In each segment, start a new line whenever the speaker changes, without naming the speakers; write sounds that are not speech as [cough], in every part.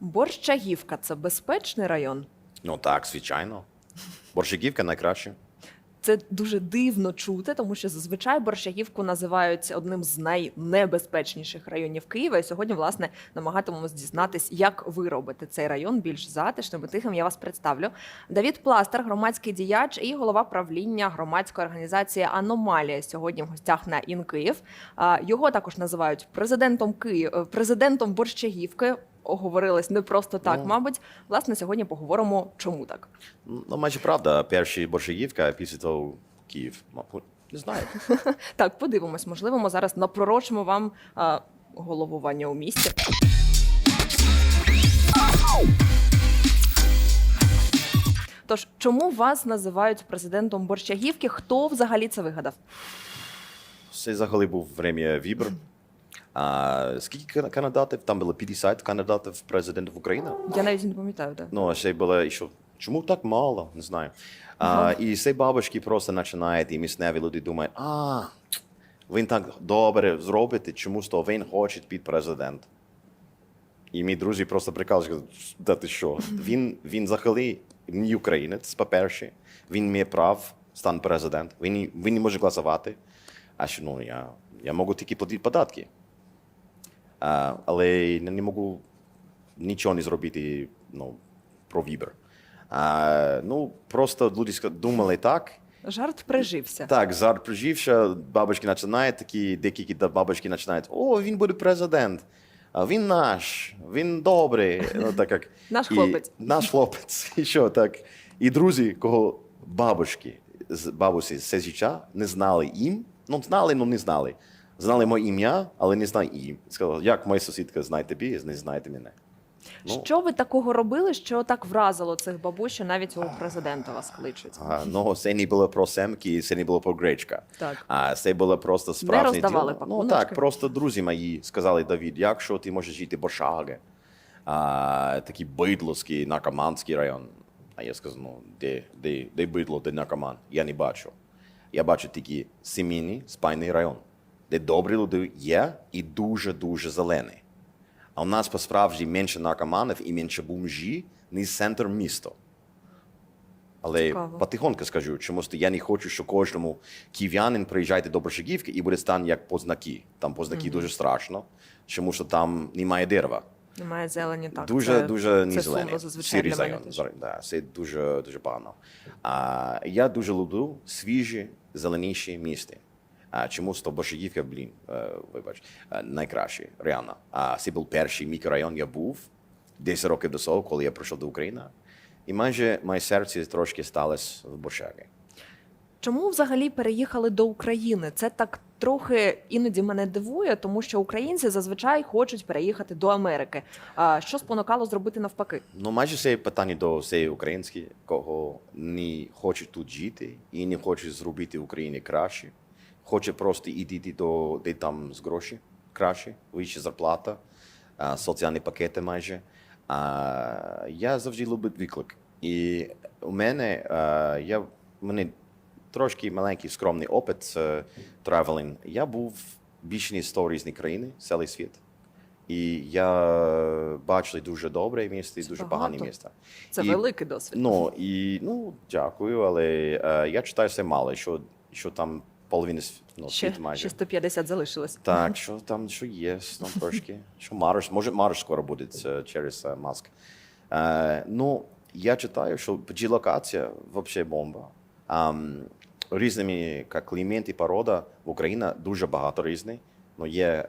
Борщагівка це безпечний район.
Ну так, звичайно. Борщагівка найкраще.
Це дуже дивно чути, тому що зазвичай Борщагівку називають одним з найнебезпечніших районів Києва. І сьогодні, власне, намагатимемось дізнатись, як ви робите цей район більш затишним і тихим. Я вас представлю. Давід Пластер, громадський діяч і голова правління громадської організації Аномалія. Сьогодні в гостях на Ін Київ. Його також називають президентом Києва, президентом Борщагівки. Оговорились не просто так,
Ну.
мабуть. Власне, сьогодні поговоримо, чому так.
Ну, майже правда, перший Борщагівка, а після того Київ. Мабуть, Не знаю. [laughs]
Так, подивимось. Можливо, ми зараз напророчимо вам а, головування у місті. Тож, чому вас називають президентом Борщагівки? Хто взагалі це вигадав?
Це взагалі був время вибор. А, скільки кандидатів? Там було 50 кандидатів в президентів України.
Я навіть не пам'ятаю, де.
Ну, а ще було ще. Чому так мало? Не знаю. А, і ці бабушки просто починають, і місцеві люди думають, а, він так добре зробить, чому то він хоче під президент. І мій друзі просто прикалують, да ти що? Він, він взагалі не українець, по-перше. Він має прав стати президент. Він, він не може голосувати. А що, ну, я, я можу тільки платити податки. А, але не можу нічого не зробити ну, про вибір. А, ну, просто люди думали так.
Жарт прижився.
Так, зараз прижився, бабочки починають такі, деякі бабочки починають, о, він буде президент, він наш, він добрий. Ну, так як, [laughs]
Наш
і-
хлопець.
Наш хлопець. [laughs] І що так? І друзі, кого бабушки, з бабусі все життя не знали їм, ну знали, ну не знали. Знали моє ім'я, але не знали їм. Сказали, як моя сусідка знає тебе, не знаєте мене. Ну,
Що ви такого робили, що так вразило цих бабусь, що навіть у президента вас кличуть?
а, ну, це не було про семки, це не було про гречка.
Так.
А це було просто справжнє
роздавали
діло. Ну
пакуночки?
так, просто друзі мої сказали, Давід, якщо ти можеш жити в Боршаге, а, такий бидловський наркоманський район. А я сказав, ну, де, де, де бидло, де наркоман? Я не бачу. Я бачу тільки сімейний, спальний район, де добрі люди є і дуже-дуже зелений. А у нас по-справді менше наркоманів і менше бомжі, ніж центр міста. Але
Цікаво.
потихоньку скажу, чомусь я не хочу, що кожному київ'янин приїжджає до Борщагівки і буде стан як познаки. Там познаки дуже страшно, тому що там немає дерева.
Немає зелені, так.
дуже
це,
дуже
це
не
для мене
район. Да, це дуже дуже погано. А, я дуже люблю свіжі, зеленіші місти. А, чомусь то Борщагівка, блін, е, вибач, е, найкраще, реально. А це був перший мікрорайон, я був 10 років до цього, коли я прийшов до України. І майже моє серце трошки сталося в Борщагі.
Чому взагалі переїхали до України? Це так трохи іноді мене дивує, тому що українці зазвичай хочуть переїхати до Америки. А що спонукало зробити навпаки?
Ну, майже це питання до всієї українські, кого не хочуть тут жити і не хочуть зробити Україні краще. Хоче просто йти до де там з гроші краще, вища зарплата, соціальні пакети майже. А, я завжди люблю виклик. І у мене я у мене трошки маленький скромний опит з тревелінг. Я був більше ніж 100 різних країн, цілий світ. І я бачив дуже добре місце і дуже погане місце.
Це
І-
великий досвід.
Ну і ну дякую, але е, я читаю все мало, що, що там половина с- ну,
ще,
світу майже.
ще 150 залишилось.
Так, що там що є, ну, трошки. Що Марш, може Марш скоро буде це через е, Маск. Е, ну, я читаю, що геолокація взагалі бомба. Um, різними як клімат і порода в Україні дуже багато різних. Ну, є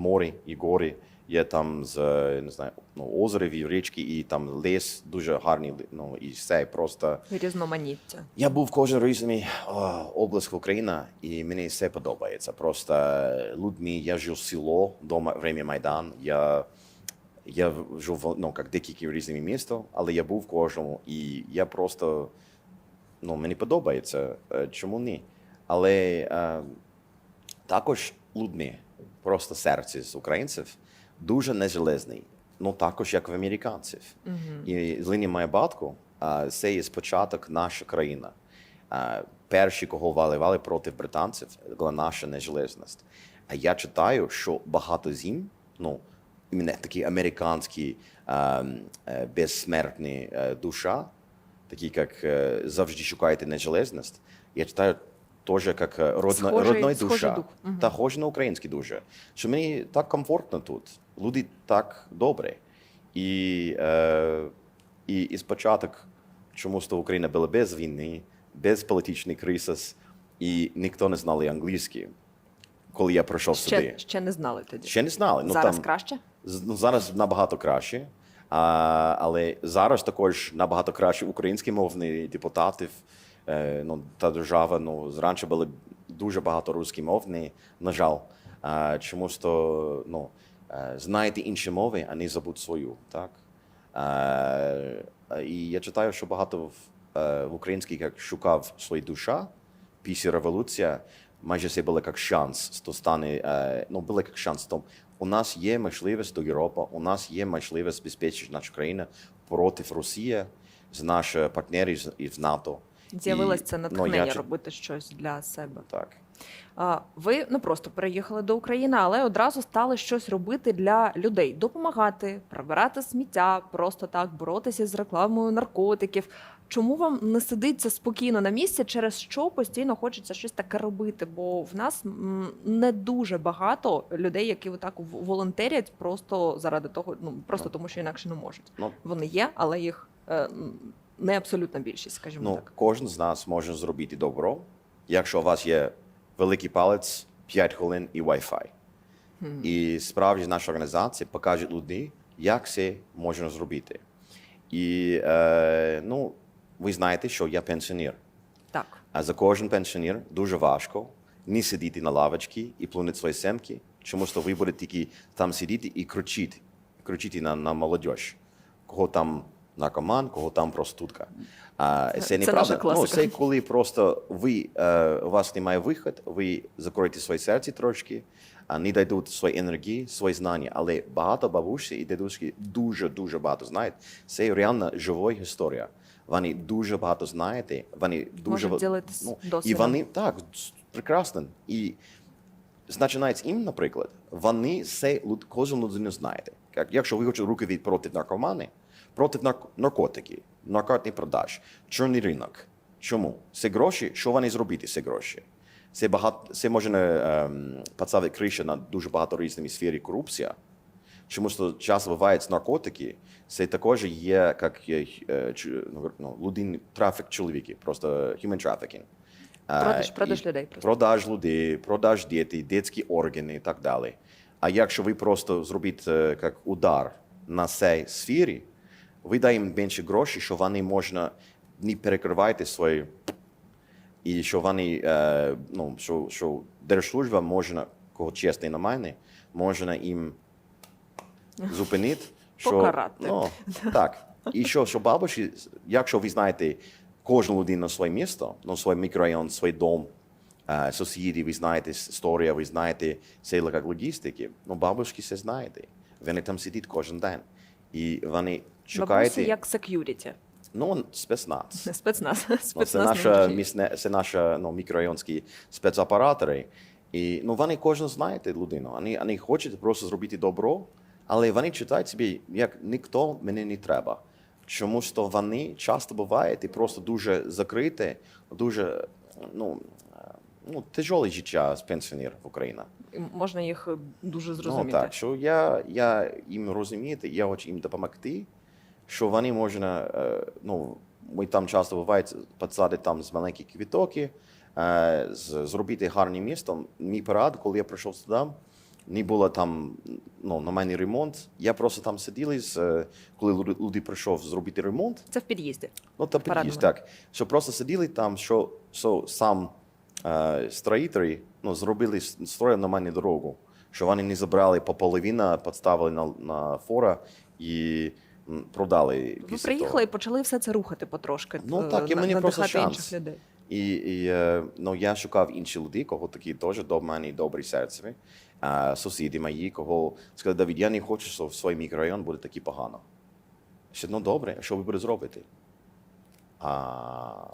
море і гори, є там з не знаю, ну, озерів і річки, і там ліс дуже гарний, ну, і все просто.
Різноманіття.
Я був кожен різний область в Україні, і мені все подобається. Просто людьми, я жив село до ма- время Майдан. Я, я жив ну, як декілька різних міст, але я був в кожному, і я просто ну, мені подобається. Чому ні? Але е, також людьми, просто серце з українців дуже нежелезний. Ну також як в американців. І з лінії моєї батьку, а, це є спочаток наша країна. Перші, кого воювали проти британців, була наша нежелезність. А я читаю, що багато зім, ну, іменно такий американський е, безсмертний е, душа, такий, як е, завжди шукаєте незалежність. Я читаю теж як е, родна,
Схожий-
родна душа.
дух. Мгм.
Та схожий на український дуже. Що мені так комфортно тут. Люди так добре. І, е, і, і спочатку чомусь то Україна була без війни, без політичної кризи, і ніхто не знали англійський, коли я прийшов
Ще,
сюди.
ще не знали тоді.
Ще не знали. Ну,
Зараз
там,
краще?
Ну, зараз набагато краще. А, але зараз також набагато краще українськомовні депутатів. Е, ну, та держава, ну, раніше були дуже багато русськомовні, на жаль. А, чомусь то, ну, е, знаєте інші мови, а не забудь свою. Так? Е, і я читаю, що багато в, в українській як шукав свою душа після революції, майже це було як шанс, то стане, ну, було як шанс. То у нас є можливість до Європи, у нас є можливість забезпечити нашу країну проти Росії з наших партнерів і в НАТО.
З'явилось
І,
це
ну,
натхнення
я
робити щось для себе.
Так.
Ви не просто переїхали до України, але одразу стали щось робити для людей, допомагати, прибирати сміття, просто так боротися з рекламою наркотиків. Чому вам не сидиться спокійно на місці, через що постійно хочеться щось таке робити? Бо в нас не дуже багато людей, які отак волонтерять просто заради того, ну просто
Ну.
тому, що інакше не можуть.
Ну,
Вони є, але їх е, не абсолютна більшість, скажімо
Ну,
так.
кожен з нас може зробити добро, якщо у вас є великий палець, 5 хвилин і Wi-Fi.
Мгм.
І справді наша організація покаже людей, як це можна зробити. І е, ну, ви знаєте, що я пенсіонер.
Так.
А за кожен пенсіонер дуже важко не сидіти на лавочці і плунути свої семки, тому що ви будете тільки там сидіти і кричити, кричити на, на молодь. Кого там наркоман, кого там проститутка. А, це
Це
неправда.
класика.
Ну, це коли просто ви, е, у вас немає вихід, ви закроєте своє серце трошки, а не дадуть свої енергії, свої знання. Але багато бабусі і дідуськи дуже-дуже багато знають. Це реально жива історія. Вони дуже багато знаєте, вони дуже
Можуть
ну, і вони так прекрасно. І починається їм, наприклад, вони все люд- кожен людину знаєте. Як якщо ви хочете руки від проти наркомани, проти нарк- наркотики, наркотний продаж, чорний ринок. Чому? Це гроші, що вони зробити з гроші? Це багато це може ем, поставити кришу на дуже багато різних сфері корупція. Чому що часто бувають наркотики, це також є як є, е, ну, ну, людин трафік чоловіків, просто human trafficking. Е,
Продаж, продаж людей. Просто.
Продаж людей, продаж дітей, дитячі органи і так далі. А якщо ви просто зробите е, як удар на цій сфері, ви даєте їм більше грошей, що вони можна не перекривати свої і що вони, е, ну, що, що держслужба можна, кого чесний на мене, можна їм зупинити. Що,
Покарати.
Ну, [laughs] так. І що, що бабуші, якщо ви знаєте кожну людину своє місто, ну, свій мікрорайон, свій дом, е, сусіди, ви знаєте історія, ви знаєте як логістики, ну, бабушки все знаєте. Вони там сидять кожен день. І вони
Бабусі як security.
ну, спецназ. [laughs]
Спецназ. [laughs]
Ну, це
Спецназ
наша місне, це наша ну, мікрорайонські спецоператори. І ну, вони кожен знаєте людину. Вони, вони хочуть просто зробити добро, але вони читають собі, як ніхто мені не треба. Чому що вони часто бувають і просто дуже закриті, дуже ну, ну, тяжеле життя з пенсіонерів в Україні.
Можна їх дуже зрозуміти.
Ну, так, що я, я їм розуміти, я хочу їм допомогти, що вони можна, е, ну, ми там часто бувають посадити там з маленькі квітоки, е, з- зробити гарне місто. Мій парад, коли я прийшов сюди, не було там ну, на мене ремонт. Я просто там сиділи, е, коли люди- прийшов зробити ремонт.
Це в під'їзді.
Ну, та
Парадного.
під'їзд, так. Що просто сиділи там, що, що сам е, строїтель ну, зробили, строїв на мене дорогу. Що вони не забрали по половина, підставили на, на фора і продали.
Ви приїхали
того.
і почали все це рухати потрошки.
Ну,
е,
так, і мені просто шанс.
людей.
І, і е, ну, я шукав інші люди, кого такі теж до мене добрі серцеві. А, сусіди мої, кого сказали, Давід, я не хочу, що в свій мікрорайон буде такі погано. Ще ну добре, що ви будете зробити? А,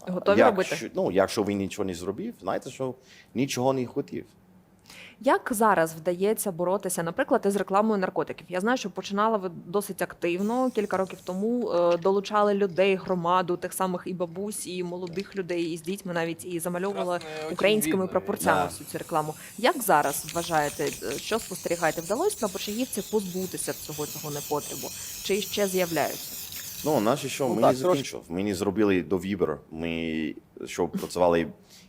Готові
якщо,
робити?
Ну, якщо він нічого не зробив, знаєте, що нічого не хотів.
Як зараз вдається боротися, наприклад, із рекламою наркотиків? Я знаю, що починали ви досить активно кілька років тому. е, Долучали людей, громаду, тих самих і бабусь, і молодих людей, і з дітьми навіть і замальовували українськими прапорцями
Да.
всю цю рекламу. Як зараз вважаєте, е, що спостерігаєте? Вдалося на борщагівці позбутися всього цього непотребу? Чи ще з'являються?
Ну, наші що,
Ну,
ми
так,
не
трошки.
закінчив. Ми не зробили до Вібер. Ми що працювали,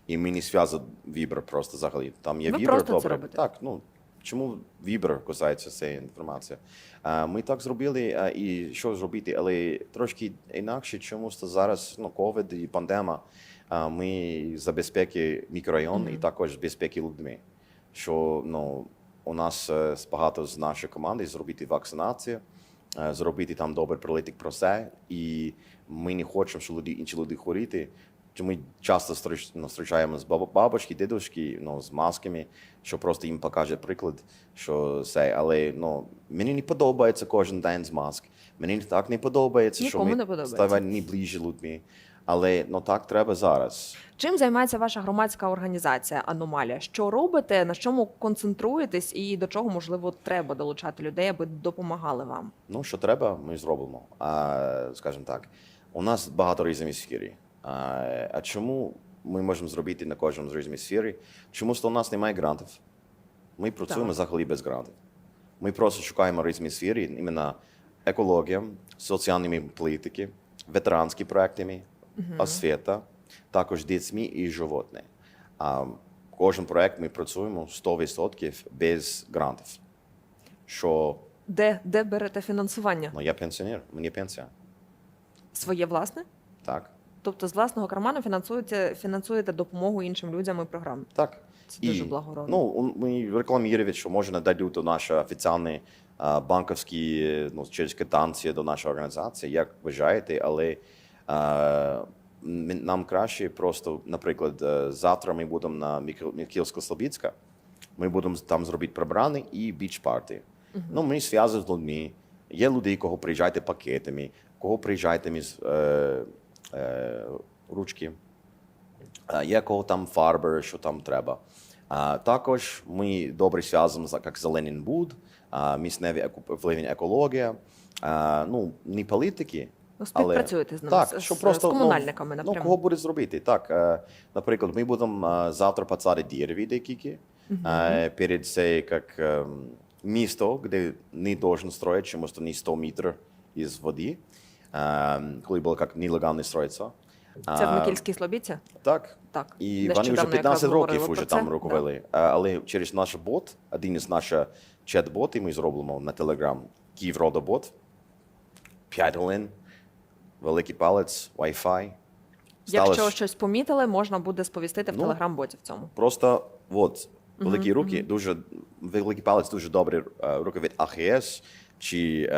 і ми не зв'язали Вібер просто взагалі. Там є
Ви
Вібер,
просто це
добре.
робите?
Так, ну чому Вібер касається цієї інформації? А, ми так зробили, а, і що зробити, але трошки інакше, чомусь то зараз ну, ковід і пандема. А, ми за безпеки мікрорайон і також безпеки людьми. Що ну, у нас е, багато з нашої команди зробити вакцинацію е, зробити там добрий політик про це, і ми не хочемо, щоб люди, інші люди хворіти. Ми часто ну, зустрічаємо з баб- бабушки, дідушки, ну, з масками, що просто їм покаже приклад, що це. Але ну, мені не подобається кожен день з маск. Мені так не подобається,
Нікому
що
не подобається.
ставимо не ближче людьми. Але ну, так треба зараз.
Чим займається ваша громадська організація Аномалія? Що робите, на чому концентруєтесь, і до чого можливо треба долучати людей, аби допомагали вам?
Ну, що треба, ми зробимо. А, скажімо так, у нас багато різних сфері. А, а чому ми можемо зробити на кожному з різних сфері? Чому що у нас немає грантів? Ми працюємо
Так.
взагалі без грантів. Ми просто шукаємо різні сфери, іменно екологія, соціальні політики, ветеранські проекти, освіта, також дітьми і животне. А кожен проект ми працюємо 100% без грантів. Що
Де, де берете фінансування?
Ну, я пенсіонер, мені пенсія.
Своє власне?
Так.
Тобто з власного карману фінансуєте, фінансуєте допомогу іншим людям і програм.
Так.
Це дуже благородно.
Ну, ми рекламуємо, що можна дадуть наші офіційні а, банківські ну, через квитанції до нашої організації, як вважаєте, але а, нам краще просто, наприклад, е, завтра ми будемо на Мікілсько-Слобідська, ми будемо там зробити прибрани і біч-парті. Ну, ми зв'язані з людьми. Є люди, кого приїжджаєте пакетами, кого приїжджаєте з е, ручки. А, Є там фарби, що там треба. А, також ми добре зв'язані з як Зелений Буд, місцеві впливні екологія. А, ну, не політики,
Ну,
але
співпрацюєте з ними,
так,
з-
що просто,
з комунальниками
ну,
напряму.
Ну, кого буде зробити? Так, е, наприклад, ми будемо е, завтра посадити дерева декілька. Е, перед це як е, місто, де не должен строїти, чомусь то не 100 метрів із води, е, коли було як нелегально строїться.
Це в Микільській Слобідці?
Так.
Так.
І вони вже 15 років вже там
Да.
руковели. А, Але через наш бот, один із наших чат-ботів ми зробимо на Telegram, Київродобот, 5 хвилин, великий палець, Wi-Fi.
Якщо щось помітили, можна буде сповістити в
Ну,
телеграм-боті в цьому.
Просто от, великі руки, дуже великий палець, дуже добрі е, руки від AHS, чи е,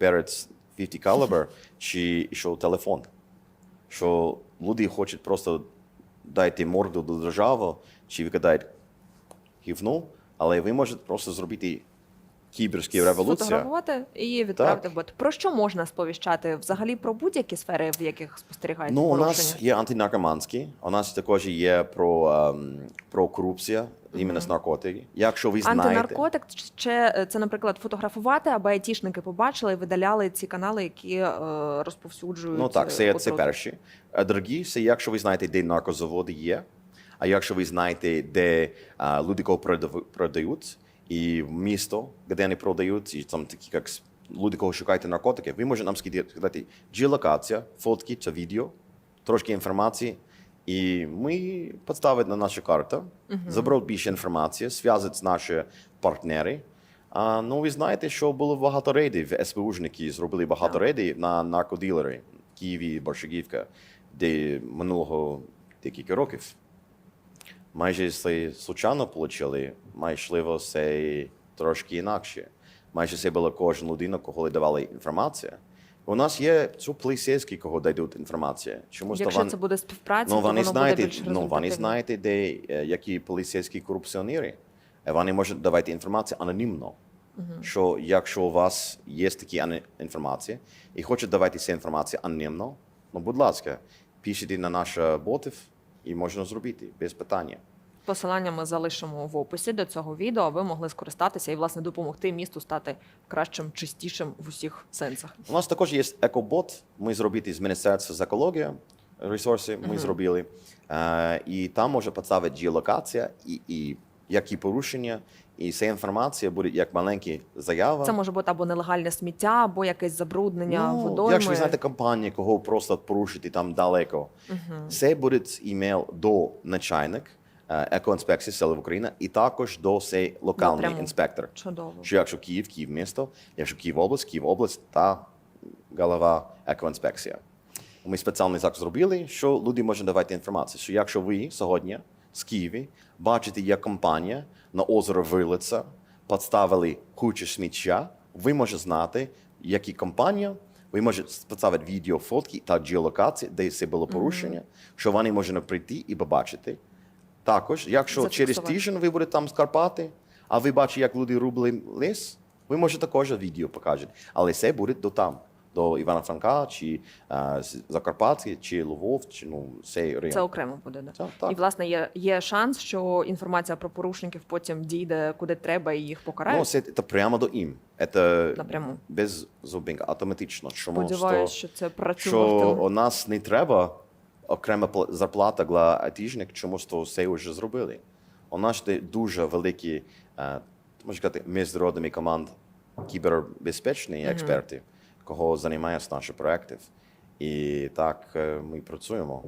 Barrett's 50 Caliber, чи що телефон. Що люди хочуть просто дати морду до держави, чи викидають гівну, але ви можете просто зробити кіберську революцію.
Сфотографувати і відправити бот. Про що можна сповіщати взагалі про будь-які сфери, в яких спостерігаєте
Ну, у нас є антинаркоманські, у нас також є про, ем, про корупцію, іменно з наркотики. Якщо ви знаєте,
Антинаркотик чи це, наприклад, фотографувати, аби айтішники побачили і видаляли ці канали, які е, розповсюджують.
Ну так, це,
е,
це перші. А другі, це якщо ви знаєте, де наркозаводи є, а якщо ви знаєте, де а, люди кого продають, і місто, де вони продають, і там такі, як люди, кого шукаєте наркотики, ви можете нам сказати геолокація, фотки чи відео, трошки інформації, і ми підставимо на нашу карту, заберуть більше інформації, зв'язати з нашими партнери. А, ну, ви знаєте, що було багато рейдів, СБУшники зробили багато рейдів на наркодилери в Києві, Борщагівка, де минулого декілька років. Майже случайно отримали, можливо, це трошки інакше. Майже це була кожна людина, кого давали інформацію. У нас є цю поліцейські, кого дають інформацію. Чому
Якщо це буде співпраця,
Ну,
то
вони
воно
знаєте,
буде більш
ну, вони знаєте, де е, які поліцейські корупціонери. Е, Вони можуть давати інформацію анонімно. Що якщо у вас є такі інформації і хочуть давати цю інформацію анонімно, ну, будь ласка, пишіть на наші ботів і можна зробити без питання.
Посилання ми залишимо в описі до цього відео, а ви могли скористатися і власне допомогти місту стати кращим, чистішим в усіх сенсах.
У нас також є екобот. Ми зробити з Міністерства з екології ресурси. Ми зробили. Е, і там може поставити геолокація і, і які порушення. І ця інформація буде як маленька заява.
Це може бути або нелегальне сміття, або якесь забруднення
ну,
водойми.
Якщо ви знаєте компанію, кого просто порушити там далеко, це буде імейл до начальник е, екоінспекції сили України і також до цей локальний
Напряму.
інспектор.
Чудово.
Що якщо Київ, Київ місто, якщо Київ область, Київ область та голова екоінспекція. Ми спеціальний захід зробили, що люди можуть давати інформацію. Що якщо ви сьогодні з Києві бачите, як компанія на озеро Вилиця підставили кучу сміття, ви можете знати, які компанія, ви можете поставити відео, фотки та геолокації, де це було порушення, що вони можуть прийти і побачити. Також, якщо через тиждень ви будете там з Карпати, а ви бачите, як люди рубли ліс, ви можете також відео покажете. Але це буде до там, до Івана-Франка, чи е, з- чи Львов, чи ну, цей район.
Це окремо буде. Да?
Так, так.
І власне є, є шанс, що інформація про порушників потім дійде куди треба і їх покарають.
Ну, це, це прямо до їм. Це
Напряму.
без зупинки, автоматично. Чому?
Сподіваюсь,
Сто-
що це
що у нас не треба окрема пла- зарплата для айтішник, чому то все вже зробили. У нас є дуже великі, е, можна сказати, міжнародні команд кібербезпечні експерти, кого займаються наші проекти. І так е, ми працюємо.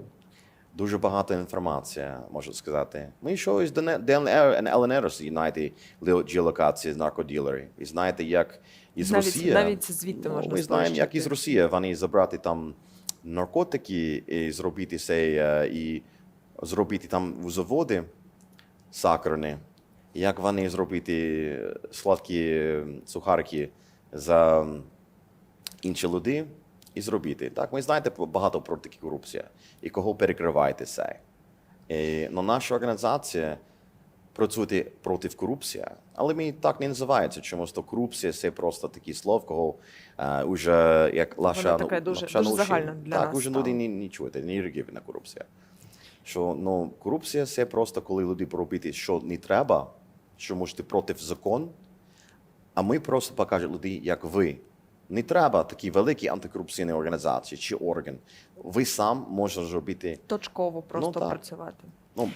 Дуже багато інформації, можу сказати. Ми із ДНР і ЛНР знаєте геолокації з наркоділери. І знаєте, як із
Навіть-
Росії.
навіть звідти можна
Ми знаємо, як із. Росії. Вони забрати там наркотики і зробити це, е, і зробити там заводи сахарні. Як вони зробити сладкі е, сухарики за інші люди і зробити. Так, ви знаєте багато про такі корупції і кого перекриваєте це. І, ну, наша організація працює проти корупції, але ми так не називається. Чомусь то корупція це просто такі слов, кого е, уже як лаша,
таке дуже-
лапша
дуже
на уші.
для
так,
нас
уже люди не, не чують, не реагують на корупцію. Що ну, корупція це просто коли люди робити, що не треба, що можете проти закон, а ми просто покажемо людей, як ви. Не треба такі великі антикорупційні організації чи орган. Ви сам можете зробити.
Точково просто
Ну, так.
працювати.
Ну,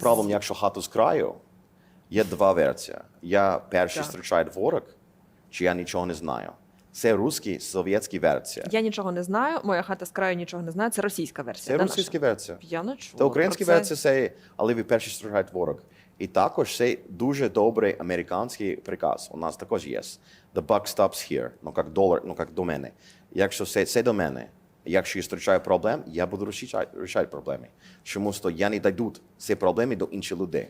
правилом, якщо хату з краю, є два версії. Я перший
Так.
зустрічаю ворог, чи я нічого не знаю. Це русський, совєтська версія.
Я нічого не знаю. Моя хата з краю нічого не знає. Це російська версія.
Це російська версія.
Я не чула.
Та українська
це.
версія це, але ви перший зустрічаєте ворог. І також це дуже добрий американський приказ. У нас також є. The buck stops here. Ну, як долар, ну, як до мене. Якщо це, це до мене, якщо я зустрічаю проблем, я буду рішати, проблеми. Чому то я не дайду ці проблеми до інших людей.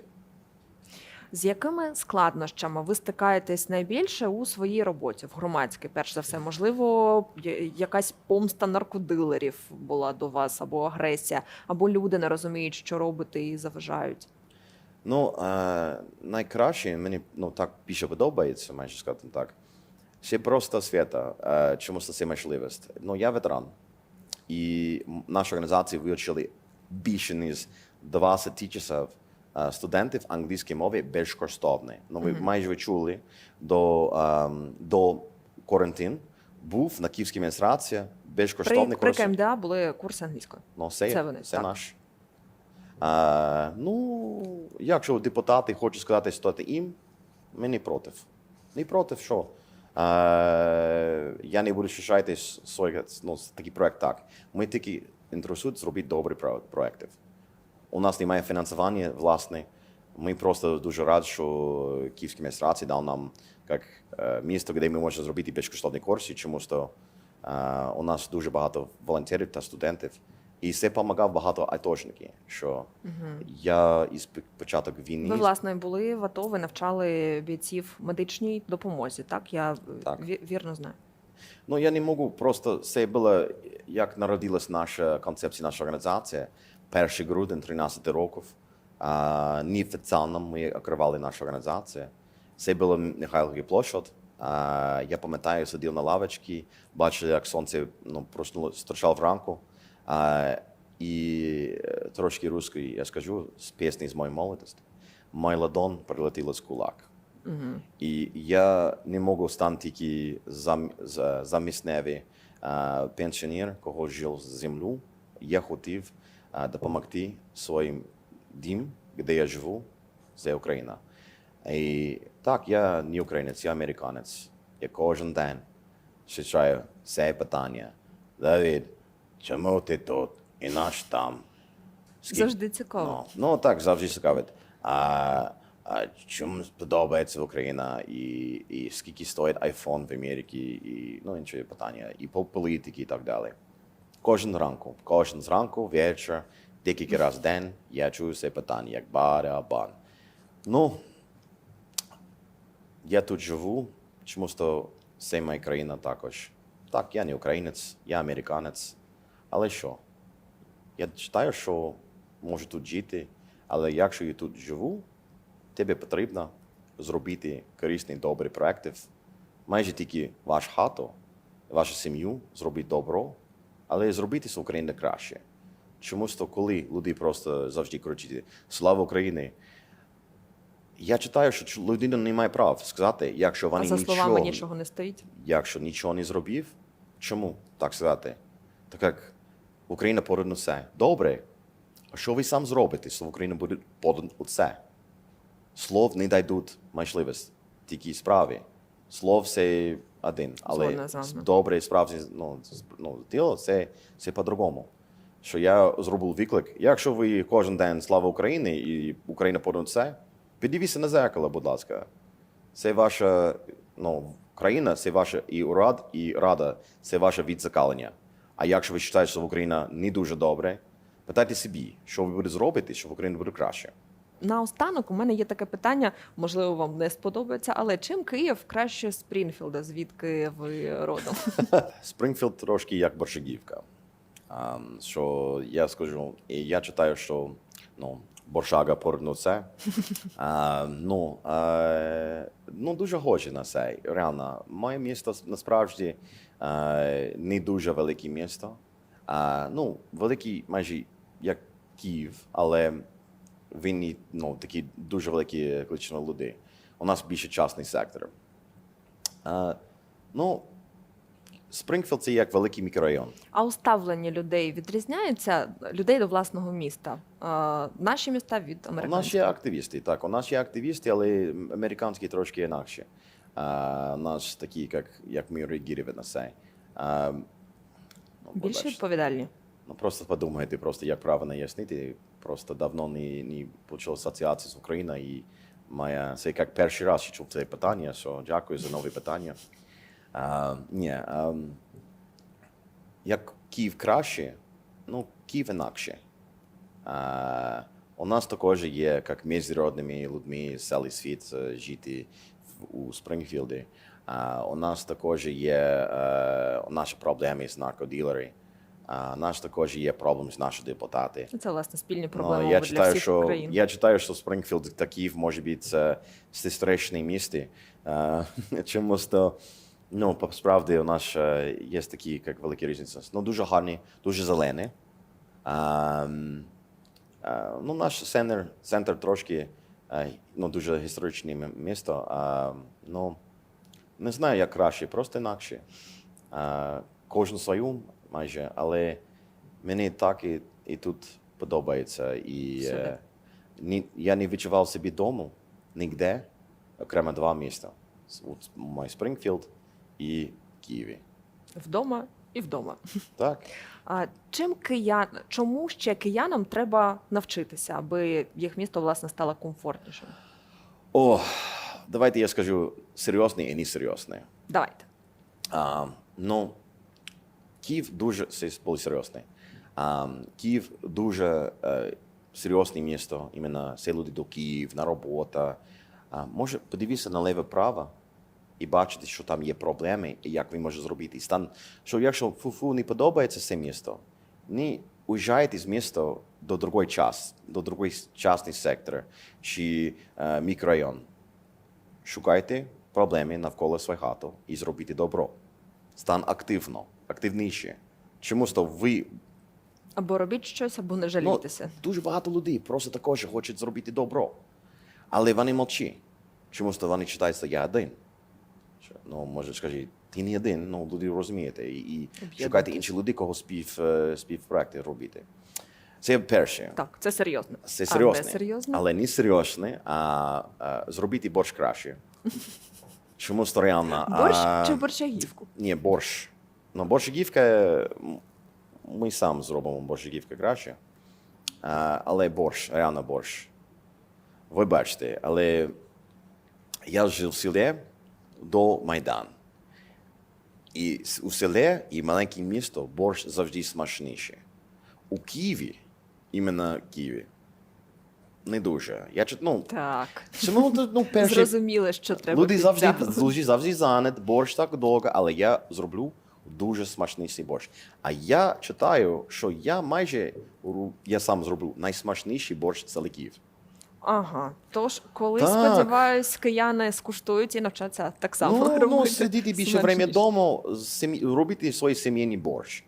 З якими складнощами ви стикаєтесь найбільше у своїй роботі в громадській? Перш за все, можливо, якась помста наркодилерів була до вас, або агресія, або люди не розуміють, що робити, і заважають.
Ну, е, найкраще, мені ну, так більше подобається, майже сказати так. Це просто свята, е, чомусь це можливість. Ну, я ветеран. І наша організація вивчили більше ніж 20 часів е, студентів англійської мови безкоштовно. Ну, ви майже ви чули, до, ем, до карантин був на Київській адміністрації
При,
безкоштовний
при
курс.
КМДА були курси англійської.
Ну, це,
Це вони,
це
так.
наш. А, ну, якщо депутати хочуть сказати, що їм, ми не проти. Не проти, що? Я не буду шишати ну, такий проект так. Ми тільки інтересують зробити добрі про- проекти. У нас немає фінансування власне. Ми просто дуже раді, що Київська адміністрація дав нам як е, місто, де ми можемо зробити безкоштовні курси, тому що е, у нас дуже багато волонтерів та студентів. І це допомагав багато айтошників, що я із початок війни
Ви, власне, були в АТО, ви навчали бійців медичній допомозі. Так, я е,
Так.
ві- вірно знаю.
Ну, я не можу просто це було, як народилась наша концепція, наша організація. 1 грудень 13 років. А, неофіційно ми відкривали нашу організацію. Це було Михайловський площад. А, я пам'ятаю, сидів на лавочці, бачив, як сонце ну, проснулося, зустрічав вранку. А, і е, трошки русської я скажу з пісні з моєї молодості. Мой ладон прилетіло з кулак. І я не можу стати тільки зам, замісневий а, пенсіонер, кого жив з землю. Я хотів а, допомогти своїм дім, де я живу, це Україна. І так, я не українець, я американець. Я кожен день зустрічаю це питання. Давид, чому ти тут і наш там? Скільки-
Завжди цікаво.
Ну, ну так, завжди цікавить. А, а чому подобається Україна і, і скільки стоїть iPhone в Америці, і ну, інші питання, і по політики і так далі. Кожен ранку, кожен зранку, вечір, декілька разів в день я чую це питання, як барабан. Ну, я тут живу, чомусь то це моя країна також. Так, я не українець, я американець. Але що? Я вважаю, що можу тут жити, але якщо я тут живу, тобі потрібно зробити корисні, добрі проекти. Майже тільки ваш хату, вашу сім'ю зробити добро, але зробити з України краще. Чомусь то, коли люди просто завжди кричать «Слава Україні!», я читаю, що людина не має права сказати, якщо
А
вони
за словами
нічого,
нічого не стоїть.
якщо нічого не зробив, чому так сказати? Так як Україна понад усе. Добре. А що ви сам зробите, що Україна буде понад усе? Слов не дайдуть можливість, тільки справи. Слов це один, але добре справді ну, ну, діло це, це по-другому. Що я зробив виклик. Якщо ви кожен день слава Україні і Україна понад усе, піддивіться на зеркало, будь ласка. Це ваша ну, країна, це ваша і урад, і рада, це ваше відзеркалення. А якщо ви вважаєте, що Україна не дуже добре, питайте собі, що ви будете зробити, щоб Україна буде краще.
Наостанок у мене є таке питання, можливо, вам не сподобається, але чим Київ краще Спрінфілда, звідки ви родом? [laughs]
Спрингфілд трошки як борщагівка. Що я скажу, і я читаю, що ну, боршага порно це. [laughs] А, ну, а, ну, дуже хоче на це. Реально, моє місто насправді не дуже велике місто. А, ну, великий майже як Київ, але він ну, такий дуже великий количество людей. У нас більше частний сектор. А, ну, Спрингфілд це як великий мікрорайон.
А у ставленні людей відрізняється людей до власного міста? Наші міста від
У нас є активісти, так. У нас є активісти, але американські трошки інакше. Нас такі, як, як ми реагуємо на це. Ну,
Більш відповідальні.
Ну, просто подумайте, просто як правильно яснити. Просто давно не, не почав асоціацію з Україною і моя, це як перший раз чув це питання, що дякую за нове питання. А, ні, а, як Київ краще, ну, Київ інакше. А, у нас також є, як міжнародними людьми цілий світ е, жити у Спрингфілді. У нас також є е, наші проблеми з наркоділери. А, у нас також є проблеми з нашими депутати.
Це власне спільні
Ну,
проблеми
я
для
читаю,
всіх
що я читаю, що Спрингфілд та Київ може бути це сестричне місто. Е, [laughs] Чомусь то ну, по справді у нас е, є такі як великі різниці. Ну, дуже гарні, дуже зелені. А, ну, наш центр, центр трошки ну, дуже історичне місто. А, ну, не знаю, як краще, просто інакше. А, кожен свою майже, але мені так і, і тут подобається. І е, ні, я не відчував собі дому ніде, окремо два міста. От Спрингфілд і Києві.
Вдома і вдома.
Так.
А чим киян, чому ще киянам треба навчитися, аби їх місто власне стало комфортнішим?
О, давайте я скажу серйозне і несерйозне.
Давайте.
А, ну, Київ дуже серйозне. А, Київ дуже е, серйозне місто, іменно це люди до Київ, на робота. А, може подивитися наліво-право і бачити, що там є проблеми, і як ви можете зробити. І стан, що якщо фу-фу не подобається це місто, не уїжджайте з міста до другої час, до другої частний сектор чи е, мікрорайон. Шукайте проблеми навколо своєї хати і зробити добро. Стан активно, активніше. Чомусь то ви
Або робіть щось, або не жалійтеся.
Ну, дуже багато людей просто також хочуть зробити добро. Але вони мовчі. Чомусь то вони читають, що я один. Ну, може, скажіть, ти не один, ну, люди розумієте. І, і шукайте інші люди, кого спів, е, співпроекти робити. Це перше.
Так, це серйозно.
Це
А
серйозне.
не серйозно?
Але не серйозне, а, а зробити борщ краще. Чому то?
Борщ
а,
чи борщагівку?
Ні, борщ. Ну, борщагівка, ми сам зробимо борщагівка краще. А, але борщ, реально борщ. Ви бачите, але я жив в селі до Майдану. І у селі і маленьке місто борщ завжди смачніший. У Києві, іменно Києві, не дуже. Я ну,
Так.
чому ну, [laughs] перший
Зрозуміли, що треба.
Люди завжди, завжди, завжди занят, борщ так довго, але я зроблю дуже смачний цей борщ. А я читаю, що я майже я сам зроблю найсмачніший борщ заликів.
Ага. Тож, коли
Так.
сподіваюсь, кияни скуштують і навчаться так само
Ну,
робити.
ну сидіти більше
смачніше.
время вдома, сім'ї- робити свій сімейний борщ.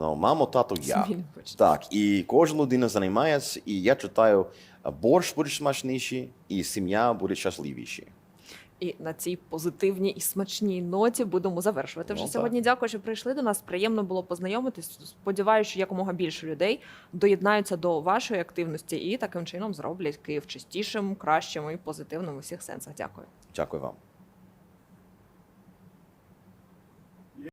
Ну, мамо, тато, я.
Сімейний борщ.
Так, і кожен людина займається, і я читаю, борщ буде смачніший, і сім'я буде щасливіші.
І на цій позитивній і смачній ноті будемо завершувати вже
Ну, так.
сьогодні. Дякую, що прийшли до нас. Приємно було познайомитись. Сподіваюся, що якомога більше людей доєднаються до вашої активності і таким чином зроблять Київ чистішим, кращим і позитивним у всіх сенсах. Дякую.
Дякую вам.